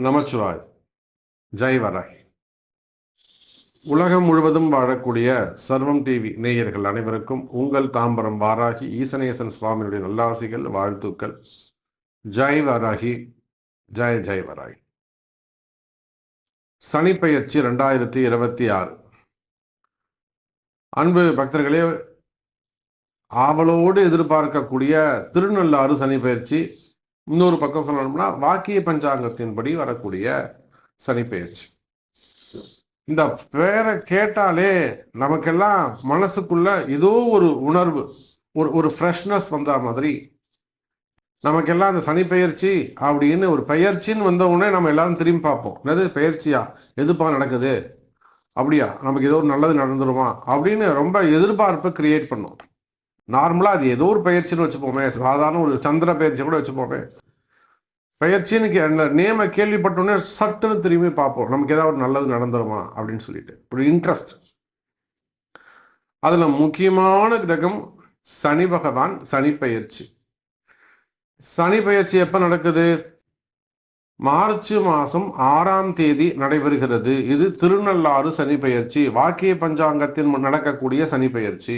நமச்சிவாய். ஜெய் வராய். உலகம் முழுவதும் வாழக்கூடிய சர்வம் டிவி நேயர்கள் அனைவருக்கும் உங்கள் தாம்பரம் வாராகி ஈசனேசன் சுவாமியுடைய நல்லாசிகள் வாழ்த்துக்கள். ஜெய் வராகி ஜெய ஜெய் வராய். சனிப்பெயர்ச்சி ரெண்டாயிரத்தி இருபத்தி ஆறு. அன்பு பக்தர்களே ஆவலோடு எதிர்பார்க்கக்கூடிய திருநள்ளாறு சனி பயிற்சி இன்னொரு பக்கம் சொல்லணும்னா வாக்கிய பஞ்சாங்கத்தின்படி வரக்கூடிய சனி இந்த பேரை கேட்டாலே நமக்கெல்லாம் மனசுக்குள்ள ஏதோ ஒரு உணர்வு ஒரு ஒரு ஃப்ரெஷ்னஸ் வந்த மாதிரி நமக்கெல்லாம் அந்த சனி பெயர்ச்சி அப்படின்னு ஒரு பெயர்ச்சின்னு வந்த உடனே நம்ம எல்லாரும் திரும்பி பார்ப்போம். என்னது பெயர்ச்சியா? எதுப்பா நடக்குது? அப்படியா? நமக்கு ஏதோ ஒரு நல்லது நடந்துருமா? அப்படின்னு ரொம்ப எதிர்பார்ப்பை கிரியேட் பண்ணும் நார்மலாக அது ஏதோ ஒரு பயிற்சின்னு வச்சுப்போமே. சாதாரண ஒரு சந்திர பயிற்சி கூட வச்சுப்போமே. பயிற்சின்னு கே அந்த நேமை கேள்விப்பட்டோன்னே சட்டுன்னு திரும்பி பார்ப்போம். நமக்கு ஏதாவது ஒரு நல்லது நடந்துருமா அப்படின்னு சொல்லிட்டு. ஒரு இன்ட்ரெஸ்ட் அதில் முக்கியமான கிரகம் சனி பகவான் சனி பயிற்சி சனி பயிற்சி எப்போ நடக்குது? மார்ச் மாதம் ஆறாம் தேதி நடைபெறுகிறது. இது திருநள்ளாறு சனி பயிற்சி வாக்கிய பஞ்சாங்கத்தின் நடக்கக்கூடிய சனி பயிற்சி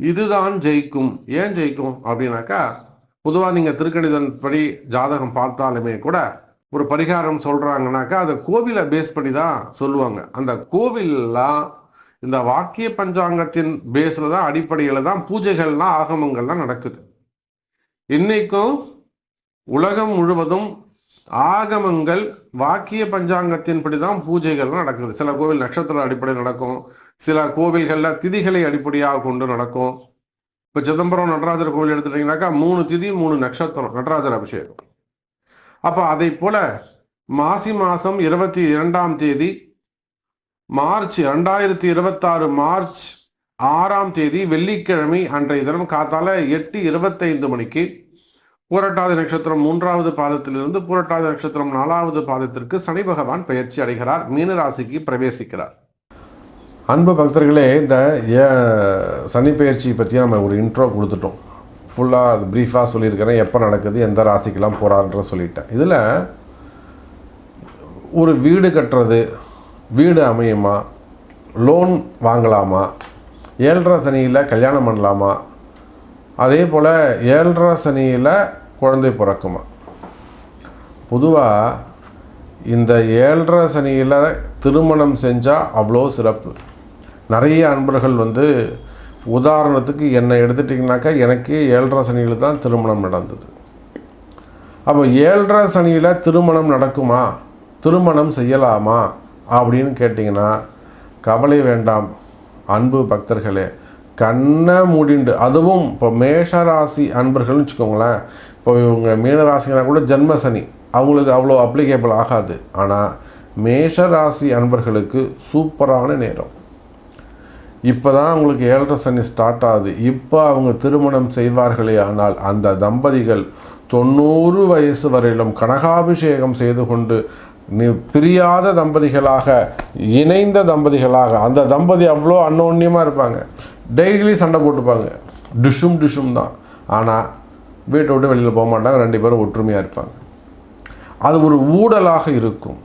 இதுதான் ஜெயிக்கும். ஏன் ஜெயிக்கும்? அப்படின்னாக்கா பொதுவாக நீங்கள் திருக்கணிதன் படி ஜாதகம் பார்த்தாலுமே கூட ஒரு பரிகாரம் சொல்கிறாங்கனாக்கா அதை கோவிலை பேஸ் பண்ணி தான் சொல்லுவாங்க. அந்த கோவில்லாம் இந்த வாக்கிய பஞ்சாங்கத்தின் பேஸில் தான் அடிப்படையில் தான் பூஜைகள்லாம் ஆகமங்கள்லாம் நடக்குது. இன்றைக்கும் உலகம் முழுவதும் ஆகமங்கள் வாக்கிய பஞ்சாங்கத்தின்படி தான் பூஜைகள்லாம் நடக்குது சில கோவில் நட்சத்திர அடிப்படையில் நடக்கும். சில கோவில்களில் திதிகளை அடிப்படையாக கொண்டு நடக்கும். இப்போ சிதம்பரம் நடராஜர் கோவில் எடுத்துட்டீங்கன்னாக்கா மூணு திதி மூணு நட்சத்திரம் நடராஜர் அபிஷேகம். அப்போ அதை போல மாசி மாதம் இருபத்தி இரண்டாம் தேதி மார்ச் ரெண்டாயிரத்தி இருபத்தாறு மார்ச் ஆறாம் தேதி வெள்ளிக்கிழமை அன்றைய தினம் காத்தால எட்டு இருபத்தைந்து மணிக்கு பூரட்டாதி நட்சத்திரம் மூன்றாவது பாதத்திலிருந்து பூரட்டாதி நட்சத்திரம் நாலாவது பாதத்திற்கு சனி பகவான் பயிற்சி அடைகிறார் மீனராசிக்கு பிரவேசிக்கிறார். அன்பு பக்தர்களே இந்த சனி பயிற்சி பற்றி நம்ம ஒரு இன்ட்ரோ கொடுத்துட்டோம். ஃபுல்லாக அது ப்ரீஃபாக சொல்லியிருக்கிறேன் எப்போ நடக்குது எந்த ராசிக்கெல்லாம் போகிறான்ற சொல்லிட்டேன். இதில் ஒரு வீடு கட்டுறது வீடு அமையுமா லோன் வாங்கலாமா ஏழரை சனியில் கல்யாணம் பண்ணலாமா அதே போல் ஏழரை சனியில் குழந்தை பிறக்குமா. பொதுவாக இந்த ஏழரை சனியில் திருமணம் செஞ்சால் அவ்வளோ சிறப்பு. நிறைய அன்பர்கள் வந்து உதாரணத்துக்கு என்னை எடுத்துட்டிங்கனாக்கா எனக்கே ஏழரை சனியில் தான் திருமணம் நடந்தது. அப்போ ஏழரை சனியில் திருமணம் நடக்குமா? திருமணம் செய்யலாமா? அப்படின்னு கேட்டிங்கன்னா கவலை வேண்டாம். அன்பு பக்தர்களே கண்ணை மூடிண்டு. அதுவும் இப்போ மேஷராசி அன்பர்கள்னு வச்சுக்கோங்களேன். இப்போ இவங்க மீனராசினா கூட ஜென்ம சனி. அவங்களுக்கு அவ்வளோ அப்ளிகேபிள் ஆகாது. ஆனால் மேஷராசி அன்பர்களுக்கு சூப்பரான நேரம். இப்போ தான் அவங்களுக்கு ஏழரை சனி ஸ்டார்ட் ஆகுது. இப்போ அவங்க திருமணம் செய்வார்களே ஆனால் அந்த தம்பதிகள் தொண்ணூறு வயசு வரையிலும் கனகாபிஷேகம் செய்து கொண்டு பிரியாத தம்பதிகளாக இணைந்த தம்பதிகளாக அந்த தம்பதி அவ்வளோ அன்னோன்யமாக இருப்பாங்க. டெய்லி சண்டை போட்டுப்பாங்க. டிஷும் டிஷும் தான். ஆனால் வீட்டை விட்டு வெளியில் போக மாட்டாங்க. ரெண்டு பேரும் ஒற்றுமையாக இருப்பாங்க. அது ஒரு ஊடலாக இருக்கும்.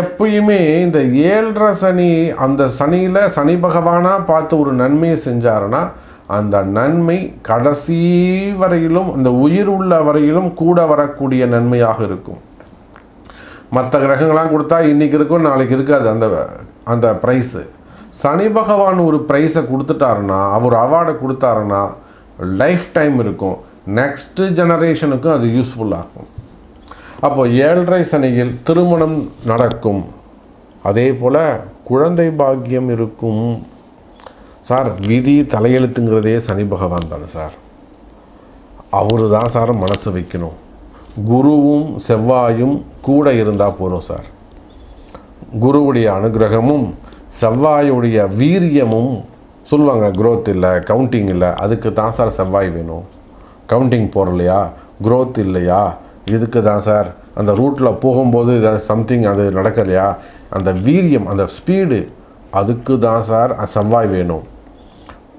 எப்பயுமே இந்த ஏழரை சனி அந்த சனியில் சனி பகவானாக பார்த்து ஒரு நன்மையை செஞ்சாருன்னா அந்த நன்மை கடைசி வரையிலும் அந்த உயிர் உள்ள வரையிலும் கூட வரக்கூடிய நன்மையாக இருக்கும். மற்ற கிரகங்களாம் கொடுத்தா இன்றைக்கி இருக்கும் நாளைக்கு இருக்காது. அந்த அந்த ப்ரைஸு சனி பகவான் ஒரு ப்ரைஸை கொடுத்துட்டாருன்னா அவர் அவார்டை கொடுத்தாருன்னா லைஃப் டைம் இருக்கும் நெக்ஸ்ட்டு ஜெனரேஷனுக்கும் அது யூஸ்ஃபுல் ஆகும். அப்போ ஏழரை சனியில் திருமணம் நடக்கும். அதே போல் குழந்தை பாக்கியம் இருக்கும். சார் விதி தலையெழுத்துங்கிறதே சனி பகவான் தானே சார். அவரு தான் சார் மனசு வைக்கணும். குருவும் செவ்வாயும் கூட இருந்தால் போதும் சார். குருவுடைய அனுகிரகமும் செவ்வாயுடைய வீரியமும் சொல்லுவாங்க க்ரோத் இல்லை கவுண்டிங் இல்லை அதுக்கு தான் சார் செவ்வாய் வேணும். கவுண்டிங் போடலையா? க்ரோத் இல்லையா? இதுக்கு தான் சார் அந்த ரூட்டில் போகும்போது சம்திங் அது நடக்கலையா? அந்த வீரியம் அந்த ஸ்பீடு அதுக்கு தான் சார் செவ்வாய் வேணும்.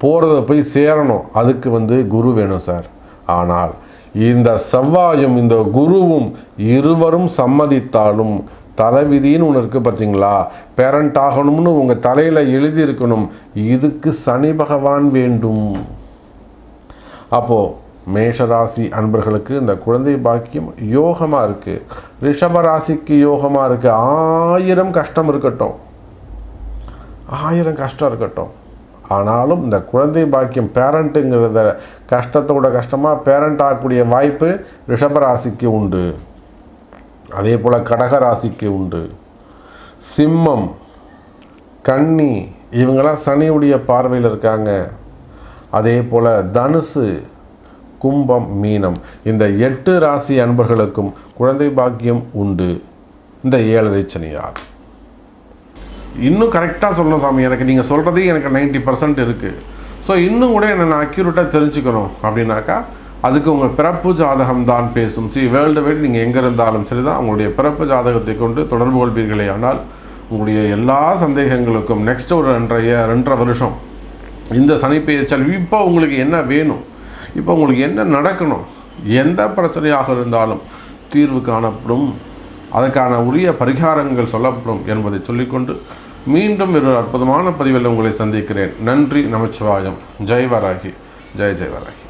போகிறத போய் சேரணும். அதுக்கு வந்து குரு வேணும் சார் ஆனால் இந்த செவ்வாயும் இந்த குருவும் இருவரும் சம்மதித்தாலும் தலைவிதின்னு ஒன்று இருக்குது பார்த்தீங்களா பேரண்ட் ஆகணும்னு உங்கள் தலையில் எழுதியிருக்கணும். இதுக்கு சனி பகவான் வேண்டும். அப்போது மேஷராசி அன்பர்களுக்கு இந்த குழந்தை பாக்கியம் யோகமாக இருக்குது ரிஷபராசிக்கு யோகமாக இருக்குது ஆயிரம் கஷ்டம் இருக்கட்டும். ஆயிரம் கஷ்டம் இருக்கட்டும். ஆனாலும் இந்த குழந்தை பாக்கியம் பேரண்ட்டுங்கிறத கஷ்டத்தோட கஷ்டமாக பேரண்ட் ஆகக்கூடிய வாய்ப்பு ரிஷபராசிக்கு உண்டு. அதே போல் கடக ராசிக்கு உண்டு. சிம்மம் கன்னி இவங்கெல்லாம் சனியுடைய பார்வையில் இருக்காங்க. அதே போல் தனுசு கும்பம் மீனம். இந்த எட்டு ராசி அன்பர்களுக்கும் குழந்தை பாக்கியம் உண்டு. இந்த ஏழரை சனியார். இன்னும் கரெக்டாக சொல்லணும் சாமி. எனக்கு நீங்கள் சொல்கிறதே எனக்கு 90% பர்சன்ட் இருக்குது ஸோ இன்னும் கூட என்னை நான் அக்யூரேட்டாக தெரிஞ்சுக்கணும் அப்படின்னாக்கா அதுக்கு உங்கள் பிறப்பு ஜாதகம் தான் பேசும் சி வேர்ல்டு வைட் நீங்கள் எங்கே இருந்தாலும் சரி தான் உங்களுடைய பிறப்பு ஜாதகத்தை கொண்டு தொடர்பு கொள்வீர்களே. ஆனால் உங்களுடைய எல்லா சந்தேகங்களுக்கும் நெக்ஸ்ட் ஒரு ரெண்டரை ரெண்டரை வருஷம் இந்த சனிப்பெயர்ச்சல் இப்போ உங்களுக்கு என்ன வேணும்? இப்போ உங்களுக்கு என்ன நடக்கணும்? எந்த பிரச்சனையாக இருந்தாலும் தீர்வு காணப்படும். அதற்கான உரிய பரிகாரங்கள் சொல்லப்படும் என்பதை சொல்லிக்கொண்டு மீண்டும் ஒரு அற்புதமான பதிவில் உங்களை சந்திக்கிறேன். நன்றி நமச்சிவாயம். ஜெய் வராகி ஜெய் ஜெய் வராகி